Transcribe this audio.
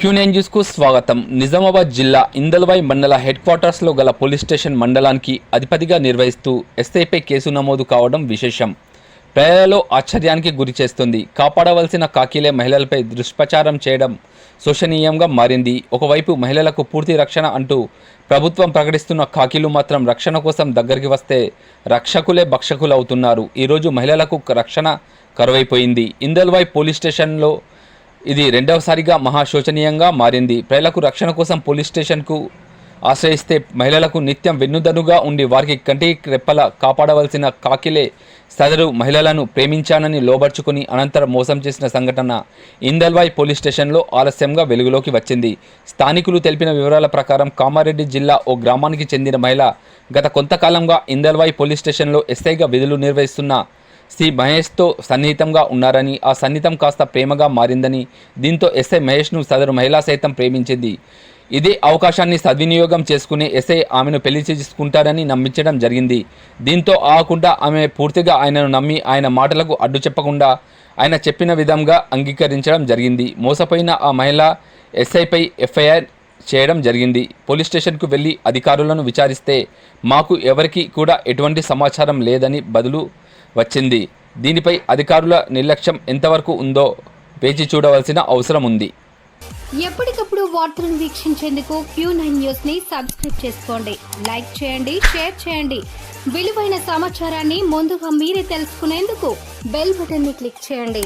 Quinine స్వాగతం. నిజామాబాద్ జిల్లా ఇందల్వాయి మండల హెడ్ క్వార్టర్స్లో గల పోలీస్ స్టేషన్ మండలానికి అధిపతిగా నిర్వహిస్తూ ఎస్ఐపై కేసు నమోదు కావడం విశేషం. ప్రజలలో ఆశ్చర్యానికి గురి చేస్తుంది. కాపాడవలసిన కాకిలే మహిళలపై దుష్ప్రచారం చేయడం శోషనీయంగా మారింది. ఒకవైపు మహిళలకు పూర్తి రక్షణ అంటూ ప్రభుత్వం ప్రకటిస్తున్న కాకిలు మాత్రం రక్షణ కోసం దగ్గరికి వస్తే రక్షకులే భక్షకులు అవుతున్నారు ఈరోజు మహిళలకు రక్షణ కరువైపోయింది. ఇందల్వాయి పోలీస్ స్టేషన్లో ఇది రెండవసారిగా మహాశోచనీయంగా మారింది. ప్రజలకు రక్షణ కోసం పోలీస్ స్టేషన్కు ఆశ్రయిస్తే మహిళలకు నిత్యం వెన్నుదనుగా ఉండి వారికి కంటికి రెప్పల కాపాడవలసిన కాకిలే సదరు మహిళలను ప్రేమించానని లోబర్చుకుని అనంతరం మోసం చేసిన సంఘటన ఇందల్వాయి పోలీస్ స్టేషన్లో ఆలస్యంగా వెలుగులోకి వచ్చింది. స్థానికులు తెలిపిన వివరాల ప్రకారం కామారెడ్డి జిల్లా ఓ గ్రామానికి చెందిన మహిళ గత కొంతకాలంగా ఇందల్వాయి పోలీస్ స్టేషన్లో ఎస్ఐగా విధులు నిర్వహిస్తున్న శ్రీ మహేష్తో సన్నిహితంగా ఉన్నారని ఆ సన్నిహితం కాస్త ప్రేమగా మారిందని దీంతో ఎస్ఐ మహేష్ను సదరు మహిళ సైతం ప్రేమించింది. ఇదే అవకాశాన్ని సద్వినియోగం చేసుకునే ఎస్ఐ ఆమెను పెళ్ళి చేసుకుంటారని నమ్మించడం జరిగింది. దీంతో ఆకుండా ఆమె పూర్తిగా ఆయనను నమ్మి ఆయన మాటలకు అడ్డు చెప్పకుండా ఆయన చెప్పిన విధంగా అంగీకరించడం జరిగింది. మోసపోయిన ఆ మహిళ ఎస్ఐపై ఎఫ్ఐఆర్ చేయడం జరిగింది. పోలీస్ స్టేషన్కు వెళ్ళి అధికారులను విచారిస్తే మాకు ఎవరికి కూడా ఎటువంటి సమాచారం లేదని బదులు వచ్చింది. దీనిపై అధికారుల నిర్లక్ష్యం ఎంతవరకు ఉందో వేచి చూడవలసిన అవసరం ఉంది. ఎప్పటికప్పుడు వార్తలను వీక్షించేందుకు క్యూ నైన్ న్యూస్ని సబ్స్క్రైబ్ చేసుకోండి. లైక్ చేయండి షేర్ చేయండి. విలువైన సమాచారాన్ని ముందుగా మీరే తెలుసుకునేందుకు బెల్ బటన్ని క్లిక్ చేయండి.